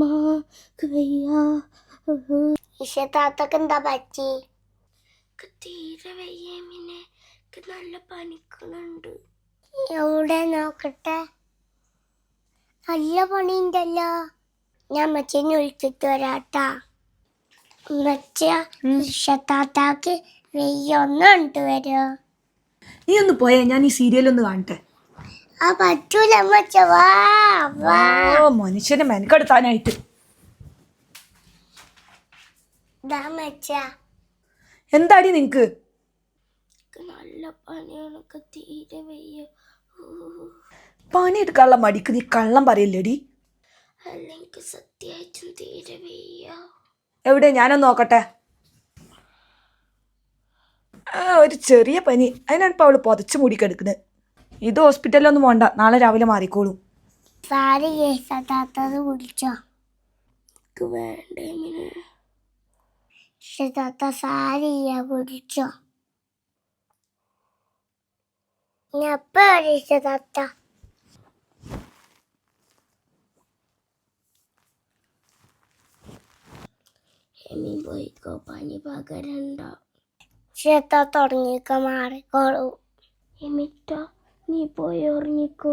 ഉമ്മാക്ക് വയ്യ ഇഷത്താത്തക്ക് എന്താ പറ്റി? എനിക്ക് തീരെ വയ്യ മിന്നെ. എനിക്ക് നല്ല പനിക്കുന്നുണ്ട്. എവിടെ നോക്കട്ടെ? നല്ല പണിയുണ്ടല്ലോ. ഞാൻ മച്ചേനെ വിളിച്ചിട്ട് വരാട്ടാ. മച്ച ഇഷത്താത്താക്ക് വെയ്യൊന്നുണ്ട് വരുമോ നീ ഒന്ന് പോയാ ഞാൻ ഈ സീരിയൽ ഒന്ന് കാണട്ടെ മനുഷ്യനെ മെനക്കെടുത്താനായിട്ട്. എന്താടി നിനക്ക്? എനിക്ക് നല്ല പനിയാണ് എനിക്ക് തീരെ വയ്യ. പണിയെടുക്കാനുള്ള മടിക്ക് നീ കള്ളം പറയല്ലേടി? സത്യമായിട്ടും തീരെ വയ്യ. എവിടെ? ഞാനൊന്ന് നോക്കട്ടെ. ഒരു ചെറിയ പനി. അതിനാണ് ഇപ്പോൾ അവൾ പുതച്ച് മൂടിക്കെടുക്കുന്നത് ഇത് ഹോസ്പിറ്റലിലൊന്നും പോണ്ട. നാളെ രാവിലെ മാറിക്കോളൂ. സാരി പോയിക്കോ പനി പകരണ്ടോ? ഇഷത്താത്ത തുടങ്ങിയൊക്കെ മാറിക്കോളൂ. എമിറ്റ നീ പോയി ഉറങ്ങിക്കോ